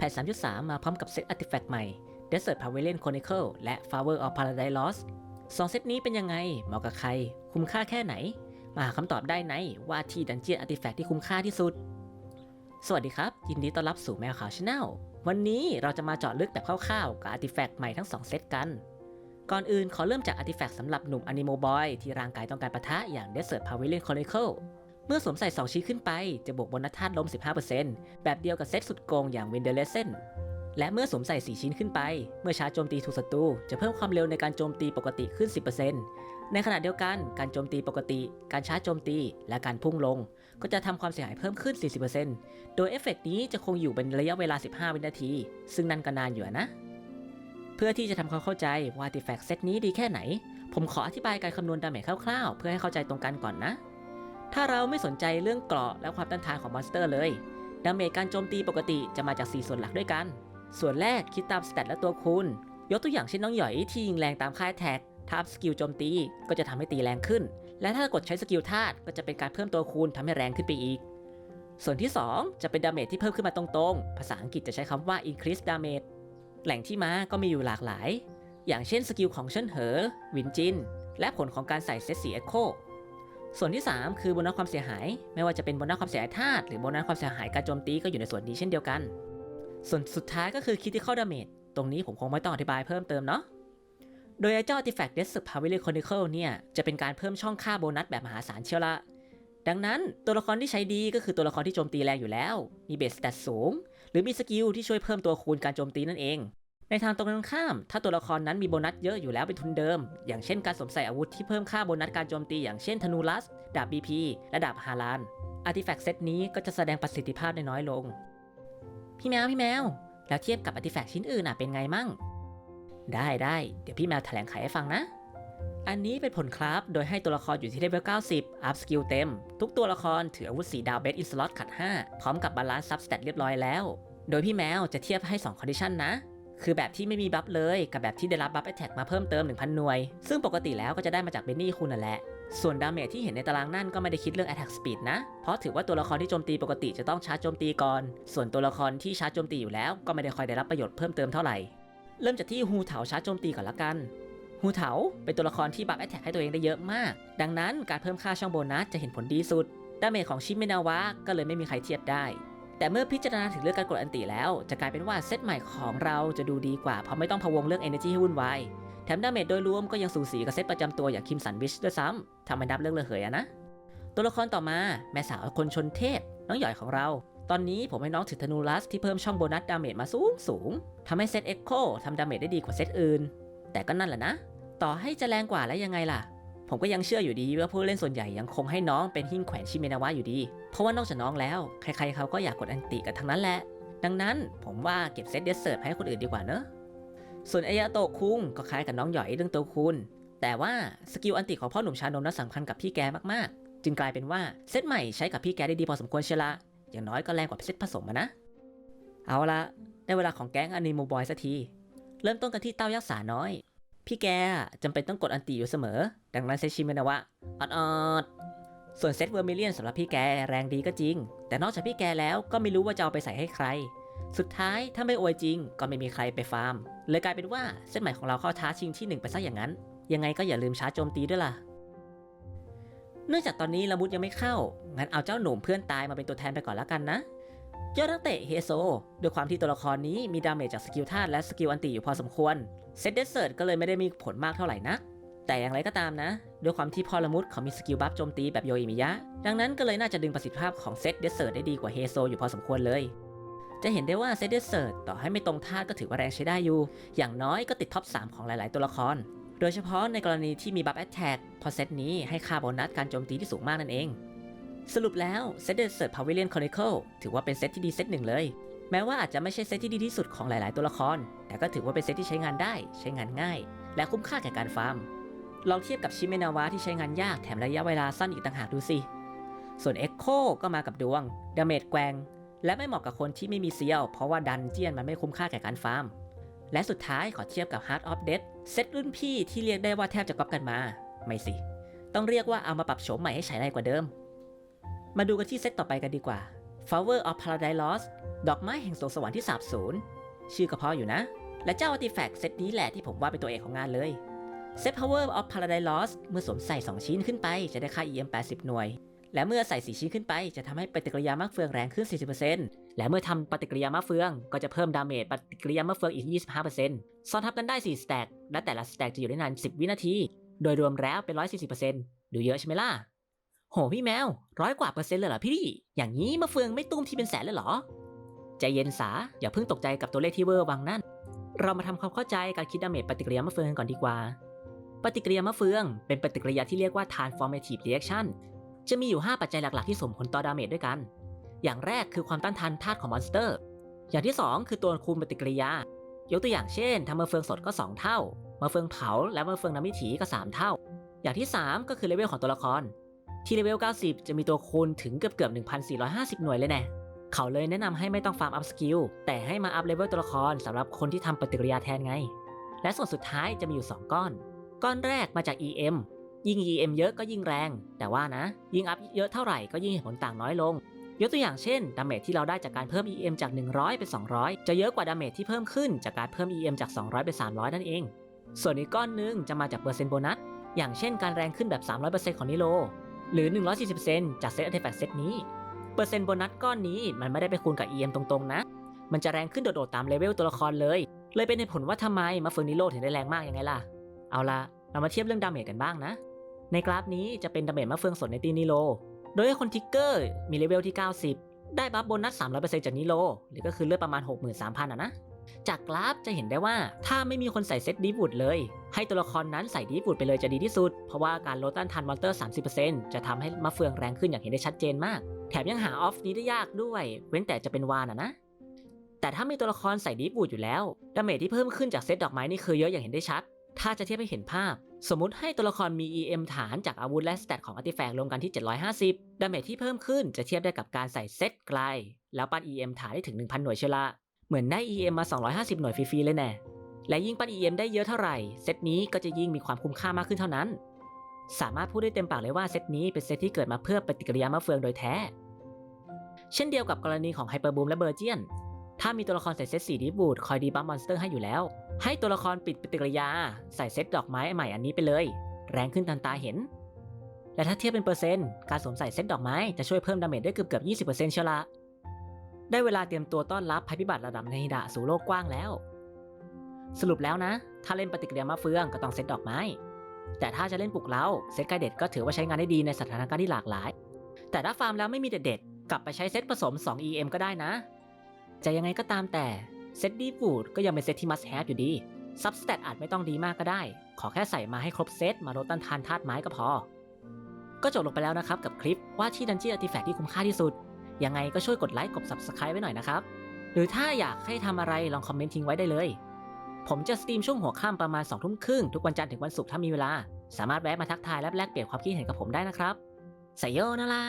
แพท 3.3 มาพร้อมกับเซตอาร์ติแฟกต์ใหม่ Desert Pavilion Chronicle และ Flower of Paradise Lost สองเซตนี้เป็นยังไง เหมาะกับใคร คุ้มค่าแค่ไหน มาหาคำตอบได้ในว่าที่ดันเจียนอาร์ติแฟกต์ที่คุ้มค่าที่สุด สวัสดีครับ ยินดีต้อนรับสู่แมวขาวชาแนลวันนี้เราจะมาเจาะลึกแบบคร่าวๆกับอาร์ติแฟกต์ใหม่ทั้ง 2 เซตกัน ก่อนอื่นขอเริ่มจากอาร์ติแฟกต์สำหรับหนุ่มอนิโมบอยที่ร่างกายต้องการปะทะอย่าง Desert Pavilion Chronicle เมื่อสวมใส่ 2 ชิ้นขึ้นไป จะบวกบนนัธาตุลม 15%แบบเดียวกับเซตสุดโกงอย่าง w i n d e r l e s s e n และเมื่อสวมใส่ 4 ชิ้นขึ้นไป เมื่อชาร์จโจมตีถูกศัตรูจะเพิ่มความเร็วในการโจมตีปกติขึ้น 10%ในขณะเดียวกันการโจมตีปกติ การชาร์จโจมตี และการพุ่งลง ก็จะทำความเสียหายเพิ่มขึ้น 40%โดยเอฟเฟกต์นี้จะคงอยู่เป็นระยะเวลา 15 วินาที ซึ่งนั่นก็นานอยู่นะ เพื่อที่จะทำความเข้าใจว่าติแฟกเซตนี้ดีแค่ไหน ผมขออธิบายการคำนวณดาเมจคร่าวๆ เพื่อให้เข้าใจตรงกันก่อนนะ ถ้าเราไม่สนใจเรื่องเกราะและความต้านทานของมอนสเตอร์เลยดาเมจการโจมตีปกติจะมาจาก 4 ส่วนหลักด้วยกัน ส่วนแรกคิดตามสเตตและตัวคูณยกตัวอย่างเช่นน้องหยอยที่ยิงแรงตามค่ายแท็กถ้าอัพสกิลโจมตีก็จะทำให้ตีแรงขึ้น และถ้ากดใช้สกิลธาตุก็จะเป็นการเพิ่มตัวคูณทำให้แรงขึ้นไปอีก ส่วนที่ 2 จะเป็นดาเมจที่เพิ่มขึ้นมาตรงๆ ภาษาอังกฤษจะใช้คำว่า increase damage แหล่งที่มาก็มีอยู่หลากหลาย อย่างเช่นสกิลของเชินเหอ วินจิน และผลของการใส่เซตสีเอ็โค ส่วนที่ 3 คือโบนัสความเสียหาย ไม่ว่าจะเป็นโบนัสความเสียหายธาตุหรือโบนัสความเสียหายการโจมตีก็อยู่ในส่วนนี้เช่นเดียวกัน ส่วนสุดท้ายก็คือ critical damage ตรงนี้ผมคงไม่ต้องอธิบายเพิ่มเติมเนาะโดยไอเจ้า artifact Desert Pavilion Chronicle เนี่ยจะเป็นการเพิ่มช่องค่าโบนัสแบบมหาศาลเชียวละดังนั้นตัวละครที่ใช้ดีก็คือตัวละครที่โจมตีแรงอยู่แล้ว มีเบสสแตทสูง หรือมีสกิลที่ช่วยเพิ่มตัวคูณการโจมตีนั่นเอง ในทางตรงกันข้าม ถ้าตัวละครนั้นมีโบนัสเยอะอยู่แล้วเป็นทุนเดิม อย่างเช่นการสวมใส่อาวุธที่เพิ่มค่าโบนัสการโจมตีอย่างเช่นธนูลัส ดาบ BP และดาบฮาลานอาร์ติแฟกต์เซตนี้ก็จะแสดงประสิทธิภาพได้น้อยลง พี่แมวพี่แมว แล้วเทียบกับอาร์ติแฟกต์ชิ้นอื่นอะเป็นไงมั่ง ได้ได้เดี๋ยวพี่แมวแถลงไขให้ฟังนะ อันนี้เป็นผลครับโดยให้ตัวละครอยู่ที่เลเวล 90 อัพสกิลเต็ม ทุกตัวละครถืออาวุธสีดาวเบสอินสล็อตขัด 5 พร้อมกับบาลานซ์ซับสเตตเรียบร้อยแล้ว โดยพี่แมวจะเทียบให้2คอนดิชันนะ คือแบบที่ไม่มีบัฟเลย กับแบบที่ได้รับบัฟแอ t แทกมาเพิ่มเติม 1,000 หน่วย ซึ่งปกติแล้วก็จะได้มาจากเบนนี่คุณนั่นแหละ ส่วนดาเมจที่เห็นในตารางนั่นก็ไม่ได้คิดเรื่อง attack speed นะ เพราะถือว่าตัวละครที่โจมตีปกติจะต้องชาร์จโจมตีก่อน ส่วนตัวละครที่ชาร์จโจมตีอยู่แล้วก็ไม่ได้คอยได้รับประโยชน์เพิ่มเติมเท่าไหร่ เริ่มจากที่ฮูเถาชาร์จโจมตีก่อนละกันฮูเถาเป็นตัวละครที่บัฟแอ t แทกให้ตัวเองได้เยอะมาก ดังนั้นการเพิ่มค่าช่องโบนัสจะเห็นผลดีสุด ดาเมจของชิเมนาวะก็เลยไม่มีใครเทียบได้ แต่เมื่อพิจารณาถึงเรื่องการกดอันติแล้ว จะกลายเป็นว่าเซตใหม่ของเราจะดูดีกว่าเพราะไม่ต้องพะวงเรื่อง energy ให้วุ่นวาย แถมดาเมจโดยรวมก็ยังสูสีกับเซตประจำตัวอย่างคิมสันวิชด้วยซ้ำทำให้นับเรื่องเลอะเหยอะนะ ตัวละครต่อมาแม่สาวคนชนเทพ น้องหยอยของเรา ตอนนี้ผมให้น้องถือธนูลัสที่เพิ่มช่องโบนัสดาเมจมาสูงสูงทำให้เซตเอ็กโคทำดาเมจได้ดีกว่าเซตอื่น แต่ก็นั่นแหละนะ ต่อให้จะแรงกว่าแล้วยังไงล่ะ ผมก็ยังเชื่ออยู่ดีว่าผู้เล่นส่วนใหญ่ยังคงให้น้องเป็นหิ้งแขวนชิเมนาวะอยู่ดี เพราะว่านอกจากน้องแล้ว ใครๆเขาก็อยากกดอันติกันทั้งนั้นแหละ ดังนั้นผมว่าเก็บเซตเดสเซิร์ตให้คนอื่นดีกว่าเนอะส่วนอายาโตะคุงก็คล้ายกับน้องหยอยเรื่องตัวคูณแต่ว่าสกิลอันติของพ่อหนุ่มชานมนั้นสำคัญกับพี่แกมากๆ จึงกลายเป็นว่าเซตใหม่ใช้กับพี่แกได้ดีพอสมควรเชละ อย่างน้อยก็แรงกว่าเซตผสมนะ เอาละได้เวลาของแก๊งอนิโมบอยสักที เริ่มต้นกันที่เต้ายักษ์สาน้อย พี่แกจำเป็นต้องกดอันติอยู่เสมอ ดังนั้นเซชิเมนาวะออดๆส่วนเซตเวอร์มิเลียนสำหรับพี่แกแรงดีก็จริง แต่นอกจากพี่แกแล้วก็ไม่รู้ว่าจะเอาไปใส่ให้ใคร สุดท้ายถ้าไม่อวยจริง ก็ไม่มีใครไปฟาร์ม เลยกลายเป็นว่าเซตใหม่ของเราเข้าท้าชิงที่หนึ่งไปซะอย่างนั้น ยังไงก็อย่าลืมชาร์จโจมตีด้วยล่ะ เนื่องจากตอนนี้ละมุดยังไม่เข้า งั้นเอาเจ้าหนุ่มเพื่อนตายมาเป็นตัวแทนไปก่อนแล้วกันนะ ยอดนักเตะเฮโซด้วยความที่ตัวละครนี้มีดาเมจจากสกิลธาตุและสกิลอันติอยู่พอสมควร เซตเดสเซิร์ตก็เลยไม่ได้มีผลมากเท่าไหร่นัก แต่อย่างไรก็ตามนะ ด้วยความที่พอละมุดเขามีสกิลบัฟโจมตีแบบโยอิมิยะ ดังนั้นก็เลยน่าจะดึงประสิทธิภาพของเซตเดสเซิร์ตได้ดีกว่าเฮโซอยู่พอสมควรเลย จะเห็นได้ว่าเซตเดสเซิร์ตต่อให้ไม่ตรงท่าก็ถือว่าแรงใช้ได้อยู่ อย่างน้อยก็ติดท็อป 3 ของหลาย ๆ ตัวละคร โดยเฉพาะในกรณีที่มีบัฟแอตแทกพอเซตนี้ให้ค่าโบนัสการโจมตีที่สูงมากนั่นเอง สรุปแล้วเซตเดสเซิร์ตพาวิเลียนคอนิเคิลถือว่าเป็นเซตที่ดีเซตหนึ่งเลย แม้ว่าอาจจะไม่ใช่เซตที่ดีที่สุดของหลาย ๆ ตัวละคร แต่ก็ถือว่าเป็นเซตที่ใช้งานได้ ใช้งานง่าย และคุ้มค่าแก่การฟาร์ม ลองเทียบกับชิเมนาวะที่ใช้งานยากแถมระยะเวลาสั้นอีกต่างหากดูสิ ส่วน Echo ก็มากับดวงดาเมจแกวงและไม่เหมาะกับคนที่ไม่มีเซียวเพราะว่าดันเจียนมันไม่คุ้มค่าแก่การฟาร์ม และสุดท้ายขอเทียบกับ Heart of Death เซตรุ่นพี่ที่เรียกได้ว่าแทบจะก๊อปกันมา ไม่สิ ต้องเรียกว่าเอามาปรับโฉมใหม่ให้ใช้ได้กว่าเดิม มาดูกันที่เซตต่อไปกันดีกว่า Flower of Paradise Lost ดอกไม้แห่งสวงสวรรค์ที่สาบสูญ ชื่อก็เพออยู่นะ และเจ้าอาร์ติแฟกต์เซตนี้แหละที่ผมว่าเป็นตัวเอกของงานเลย เซต Power of Paradise Lost เมื่อสวมใส่ 2 ชิ้นขึ้นไปจะได้ค่า EM 80 หน่วย และเมื่อใส่ 4 ชิ้นขึ้นไปจะทำให้ปฏิกิริยามะเฟืองแรงขึ้น 40%และเมื่อทำปฏิกิริยามะเฟือง ก็จะเพิ่มดาเมจปฏิกิริยามะเฟืองอีก 25%ซ้อนทับกันได้ 4 สแต็กและแต่ละสแต็กจะอยู่ได้นาน 10 วินาที โดยรวมแล้วเป็น 140%ดูเยอะใช่ไหมล่ะ โหพี่แมวร้อยกว่าเปอร์เซ็นต์เลยเหรอพี่ อย่างนี้มะเฟืองไม่ตุ้มที่เป็นแสนเลยเหรอ ใจเย็นสา อย่าเพิ่งตกใจกับตัวเลขที่เวอร์วังนั่น เรามาทำความเข้าใจการคิดดาเมจปฏิกิริยามะเฟืองกันก่อนดีกว่า ปฏิกิริยามะเฟือง เป็นปฏิกิริยาที่เรียกว่า transformative reaction จะมีอยู่ 5 ปัจจัยหลัก ๆ ที่ส่งผลต่อดาเมจด้วยกัน อย่างแรกคือความต้านทานธาตุของมอนสเตอร์ อย่างที่ 2 คือตัวคูณปฏิกิริยา ยกตัวอย่างเช่นทำมะเฟืองสดก็ 2 เท่ามะเฟืองเผาและมะเฟืองน้ำมิถีก็ 3 เท่า อย่างที่ 3 ก็คือเลเวลของตัวละคร ที่เลเวล 90 จะมีตัวคูณถึงเกือบเกือบ1,450 หน่วยเลยแน่เขาเลยแนะนำให้ไม่ต้องฟาร์มอัพสกิลแต่ให้มาอัพเลเวลตัวละครสำหรับคนที่ทำปฏิกิริยาแทนไง และส่วนสุดท้ายจะมีอยู่ 2 ก้อน ก้อนแรกมาจาก EM ยิ่ง EM เยอะก็ยิ่งแรง แต่ว่านะ ยิ่งอัพเยอะเท่าไหร่ก็ยิ่งเห็นผลต่างน้อยลง ยกตัวอย่างเช่นดาเมจที่เราได้จากการเพิ่ม EM จาก 100 เป็น 200 จะเยอะกว่าดาเมจที่เพิ่มขึ้นจากการเพิ่ม EM จาก 200 เป็น 300 นั่นเอง ส่วนอีกก้อนหนึงจะมาจากเปอร์เซ็นต์โบนัสอย่างเช่นการแรงขึ้นแบบ 300%ของนิโล หรือ 140%จากเซตอัลติแฟกเซตนี้ เปอร์เซ็นต์โบนัสก้อนนี้มันไม่ได้ไปคูณกับ EM ตรงๆนะ มันจะแรงขึ้นโดดๆตามเลเวลตัวละครเลย เลยเป็นเหตุผลว่าทำไมมาเฟืองนิโลถึงได้แรงมากยังไงล่ะ เอาละเรามาเทียบเรื่องดาเมจกันบ้างนะ ในกราฟนี้จะเป็นดาเมจมะเฟืองสดในตีนิโล โดยให้คนทิกเกอร์มีเลเวลที่ 90 ได้บัฟโบนัส 300%จากนิโล หรือก็คือเลือดประมาณ 63,000อะนะ จากกราฟจะเห็นได้ว่าถ้าไม่มีคนใส่เซตดีบูดเลย ให้ตัวละครนั้นใส่ดีบูดไปเลยจะดีที่สุด เพราะว่าการลดต้านทานมอนเตอร์ 30%จะทำให้มะเฟืองแรงขึ้นอย่างเห็นได้ชัดเจนมาก แถมยังหาออฟนี้ได้ยากด้วย เว้นแต่จะเป็นวานอะนะ แต่ถ้ามีตัวละครใส่ดีบูดอยู่แล้ว ดาเมจที่เพิ่มขึ้นจากเซตดอกไม้นี่คือเยอะอย่างเห็นได้ชัด ถ้าจะเทียบให้เห็นภาพ สมมติให้ตัวละครมี EM ฐานจากอาวุธและสเตตของอาร์ติแฟกต์รวมกันที่ 750 ดาเมจที่เพิ่มขึ้นจะเทียบได้กับการใส่เซตไกล แล้วปั้น EM ฐานได้ถึง 1,000 หน่วยเชละเหมือนได้ EM มา 250 หน่วยฟรีๆเลยแน่ และยิ่งปั้น EM ได้เยอะเท่าไหร่ เซตนี้ก็จะยิ่งมีความคุ้มค่ามากขึ้นเท่านั้น สามารถพูดได้เต็มปากเลยว่าเซตนี้เป็นเซตที่เกิดมาเพื่อปฏิกิริยามะเฟืองโดยแท้ เช่นเดียวกับกรณีของไฮเปอร์บูมและเบอร์เจียน ถ้ามีตัวละครใส่เซตสีดีบูดคอยดีบัฟมอนสเตอร์ให้อยู่แล้ว ให้ตัวละครปิดปฏิกิริยา ใส่เซตดอกไม้ใหม่อันนี้ไปเลย แรงขึ้นทันตาเห็น และถ้าเทียบเป็นเปอร์เซ็นต์การสวมใส่เซตดอกไม้จะช่วยเพิ่มดาเมจได้เกือบเกือบ20%เชียวละได้เวลาเตรียมตัวต้อนรับภัยพิบัติระดับในฮิดะสู่โลกกว้างแล้ว สรุปแล้วนะ ถ้าเล่นปฏิกิริยามะเฟืองก็ต้องเซตดอกไม้ แต่ถ้าจะเล่นปลุกเล้าเซตไกเด็ดก็ถือว่าใช้งานได้ดีในสถานการณ์ที่หลากหลาย แต่ถ้าฟาร์มแล้วไม่มีเด็ดๆกลับไปใช้เซตผสม 2 EM ก็ได้นะ จะยังไงก็ตามแต่เซตดีฟูดก็ยังเป็นเซตที่ must have อยู่ดีซับสเตตอาจไม่ต้องดีมากก็ได้ ขอแค่ใส่มาให้ครบเซตมาลดต้านทานธาตุไม้ก็พอ ก็จบลงไปแล้วนะครับกับคลิปว่าที่ดันเจียนอาร์ติแฟกที่คุ้มค่าที่สุด ยังไงก็ช่วยกดไลค์กด subscribe ไว้หน่อยนะครับ หรือถ้าอยากให้ทำอะไรลองคอมเมนต์ทิ้งไว้ได้เลย ผมจะสตรีมช่วงหัวค่ำประมาณ2ทุ่มครึ่งทุกวันจันทร์ถึงวันศุกร์ถ้ามีเวลา สามารถแวะมาทักทายและแลกเปลี่ยนความคิดเห็นกับผมได้นะครับไซโยนารา